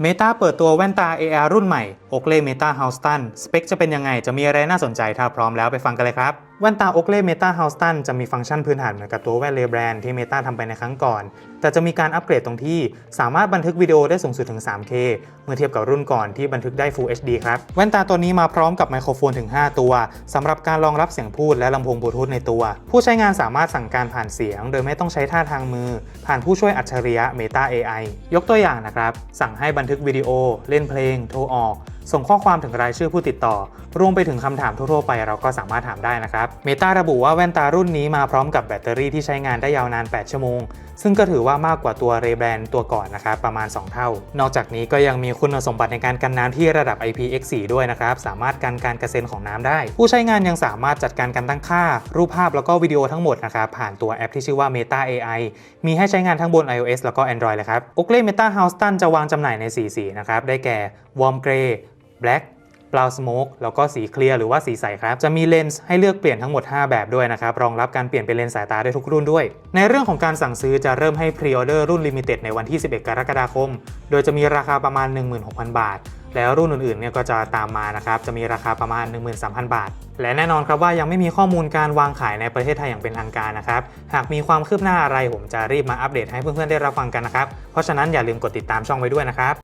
Meta เปิดตัวแว่นตา AR รุ่นใหม่ Oakley Meta Houston สเปคจะเป็นยังไง จะมีอะไรน่าสนใจ ถ้าพร้อมแล้วไปฟังกันเลยครับ แว่นตา Oakley Meta Houston จะมีฟังก์ชันพื้นฐานเหมือนกับตัวแว่นเลแบรนด์ที่ Meta ทำไปในครั้งก่อน แต่จะมีการอัปเกรดตรงที่สามารถบันทึกวิดีโอได้สูงสุดถึง 3K เมื่อเทียบกับรุ่นก่อนที่บันทึกได้ Full HD ครับ แว่นตาตัวนี้มาพร้อมกับไมโครโฟนถึง 5 ตัวสำหรับการรองรับเสียงพูดและลำโพงบลูทูธในตัว ผู้ใช้งานสามารถสั่งการผ่านเสียง โดยไม่ต้องใช้ท่าทางมือ ผ่านผู้ช่วยอัจฉริยะ Meta AI ยกตัวอย่างนะครับสั่งให้บันทึกวิดีโอ เล่นเพลง โทรออก ส่งข้อความถึงรายชื่อผู้ติดต่อ รวมไปถึงคำถามทั่วๆไปเราก็สามารถถามได้นะครับ Meta ระบุว่าแว่นตารุ่นนี้มาพร้อมกับแบตเตอรี่ที่ใช้งานได้ยาวนาน 8 ชั่วโมง ซึ่งก็ถือว่ามากกว่าตัว Ray Ban ตัวก่อนนะครับ ประมาณ 2 เท่า นอกจากนี้ก็ยังมีคุณสมบัติในการกันน้ำที่ระดับ IPX4 ด้วยนะครับ สามารถกันการกระเซ็นของน้ำได้ ผู้ใช้งานยังสามารถจัดการการตั้งค่า รูปภาพแล้วก็วิดีโอทั้งหมดนะครับผ่านตัวแอปที่ชื่อว่า Meta AI มีให้ใช้งานทั้งบน iOS แล้วก็ Android เลยครับ Oakley Meta Houston จะวางจำหน่ายใน 4 สีนะครับได้แก่ Warm Grey Black บราวสโมกแล้วก็สีเคลียร์หรือว่าสีใสครับ จะมีเลนส์ให้เลือกเปลี่ยนทั้งหมด 5 แบบด้วยนะครับ รองรับการเปลี่ยนเป็นเลนส์สายตาได้ทุกรุ่นด้วย ในเรื่องของการสั่งซื้อจะเริ่มให้พรีออเดอร์รุ่นลิมิเต็ดในวันที่ 11 กรกฎาคม โดยจะมีราคาประมาณ 16,000 บาท แล้วรุ่นอื่นๆเนี่ยก็จะตามมานะครับ จะมีราคาประมาณ 13,000 บาท และแน่นอนครับว่ายังไม่มีข้อมูลการวางขายในประเทศไทยอย่างเป็นทางการนะครับ หากมีความคืบหน้าอะไรผมจะรีบมาอัปเดตให้เพื่อนๆได้รับฟังกันนะครับ เพราะฉะนั้นอย่าลืมกดติดตามช่องไว้ด้วยนะครับ